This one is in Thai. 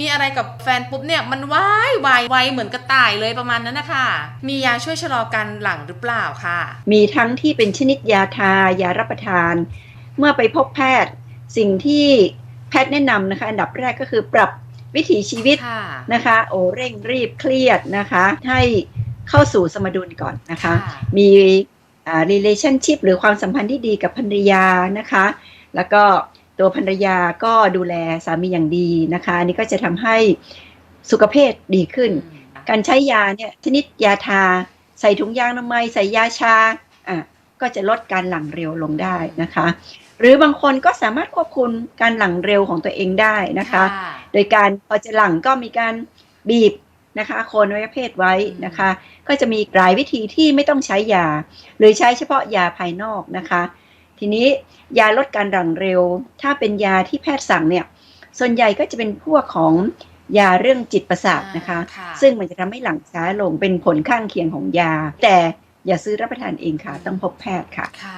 มีอะไรกับแฟนปุ๊บเนี่ยมันวายวายไวเหมือนกระต่ายเลยประมาณนั้นนะคะ มียาช่วยชะลอการหลังหรือเปล่าค่ะ มีทั้งที่เป็นชนิดยาทายารับประทาน เมื่อไปพบแพทย์ สิ่งที่แพทย์แนะนำนะคะ อันดับแรกก็คือปรับวิถีชีวิตค่ะนะคะ โอเร่งรีบเครียดนะคะ ให้เข้าสู่สมดุลก่อนนะคะค่ะมีอ่า relationship หรือความสัมพันธ์ที่ดีกับภรรยานะคะ แล้วก็ ตัวภรรยาก็ดูแลสามีอย่างดีนะคะอันนี้ก็จะทำให้สุขภาพดีขึ้น การใช้ยาเนี่ยชนิดยาทา ใส่ถุงยางอนามัยใส่ยาชาอะก็จะลดการหลั่งเร็วลงได้นะคะ หรือบางคนก็สามารถควบคุมการหลั่งเร็วของตัวเองได้นะคะ โดยการพอจะหลั่งก็มีการบีบนะคะโคนอวัยวะเพศไว้นะคะ ก็จะมีหลายวิธีที่ไม่ต้องใช้ยา หรือใช้เฉพาะยาภายนอกนะคะ ทีนี้ยาลดการหลั่งเร็ว ถ้าเป็นยาที่แพทย์สั่งเนี่ย ส่วนใหญ่ก็จะเป็นพวกของยาเรื่องจิตประสาทนะคะค่ะซึ่งมันจะทำให้หลั่งช้าลงเป็นผลข้างเคียงของยา แต่อย่าซื้อรับประทานเองค่ะ ต้องพบแพทย์ค่ะ ค่ะ